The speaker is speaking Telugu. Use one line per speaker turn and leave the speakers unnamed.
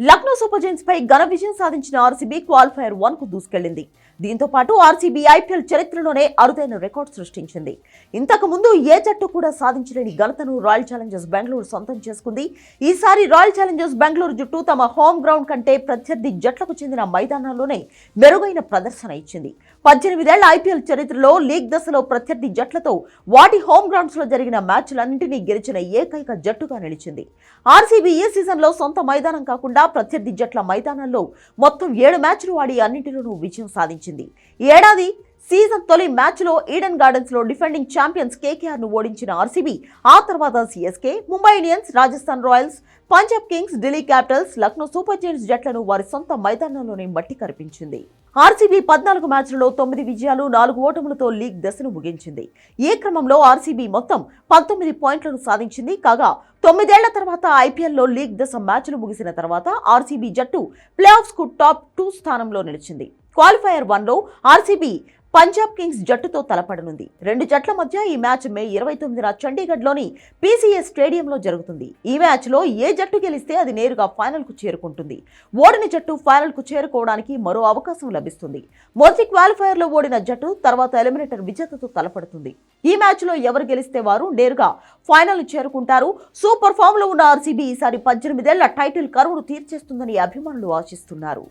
లక్నో సూపర్ జైన్స్ పై ఘన విజయం సాధించిన ఆర్సీబీ క్వాలిఫైర్ వన్కు దూసుకెళ్ళింది దీంతో పాటు ఆర్సీబీ ఐపీఎల్ చరిత్రలోనే అరుదైన రికార్డ్ సృష్టించింది. ఇంతకు ముందు ఏ జట్టు కూడా సాధించలేని ఘనతను రాయల్ ఛాలెంజర్స్ బెంగళూరు సొంతం చేసుకుంది. ఈసారి రాయల్ ఛాలెంజర్స్ బెంగళూరు జుట్టు తమ హోమ్ గ్రౌండ్ కంటే ప్రత్యర్థి జట్లకు చెందిన మైదానాల్లోనే మెరుగైన ప్రదర్శన ఇచ్చింది. పద్దెనిమిదేళ్ళ ఐపీఎల్ చరిత్రలో లీగ్ దశలో ప్రత్యర్థి జట్లతో వాటి హోమ్ గ్రౌండ్స్లో జరిగిన మ్యాచ్లన్నింటినీ గెలిచిన ఏకైక జట్టుగా నిలిచింది. ఆర్సీబీ ఈ సీజన్లో సొంత మైదానం కాకుండా ప్రత్యర్థి జట్ల మైదానంలో మొత్తం ఏడు మ్యాచ్లు ఆడి అన్నింటిలోనూ విజయం సాధించింది. ఈ ఏడాది సీజన్ తొలి మ్యాచ్లో ఈడెన్ గార్డెన్స్లో డిఫెండింగ్ ఛాంపియన్స్ కేకేఆర్ను ఓడించిన ఆర్సీబీ ఆ తర్వాత CSK Mumbai Indians Rajasthan Royals Punjab Kings Delhi Capitals Lucknow Super Giants జట్లను వారి సొంత మైదానంలోనే మట్టి కరిపించింది. ఆర్సీబీ పద్నాలుగు మ్యాచ్లలో తొమ్మిది విజయాలు నాలుగు ఓటములతో లీగ్ దశను ముగించింది. ఈ క్రమంలో ఆర్సీబీ మొత్తం పంతొమ్మిది పాయింట్లను సాధించింది కాగా తొమ్మిదేళ్ళ తర్వాత ఐపీఎల్లో లీగ్ దశ మ్యాచ్లు ముగిసిన తర్వాత ఆర్సీబీ జట్టు ప్లే ఆఫ్స్ టాప్ టూ స్థానంలో నిలిచింది. క్వాలిఫైయర్ వన్లో ఆర్సీబీ పంజాబ్ కింగ్స్ జట్టుతో తలపడనుంది. రెండు జట్ల మధ్య ఈ మ్యాచ్ మే ఇరవై తొమ్మిదిన చండీగఢ్లోని పీసీఏ స్టేడియంలో జరుగుతుంది. ఈ మ్యాచ్లో ఏ జట్టు గెలిస్తే అది నేరుగా ఫైనల్కు చేరుకుంటుంది. ఓడిన జట్టు ఫైనల్కు చేరుకోవడానికి మరో అవకాశం లభిస్తుంది. మొదటి క్వాలిఫైర్లో ఓడిన జట్టు తర్వాత ఎలిమినేటర్ విజేతతో తలపడుతుంది. ఈ మ్యాచ్లో ఎవరు గెలిస్తే వారు నేరుగా ఫైనల్ చేరుకుంటారు. సూపర్ ఫామ్లో ఉన్న ఆర్సీబీ ఈసారి పద్దెనిమిదేళ్ళ టైటిల్ కరువును తీర్చేస్తుందని అభిమానులు ఆశిస్తున్నారు.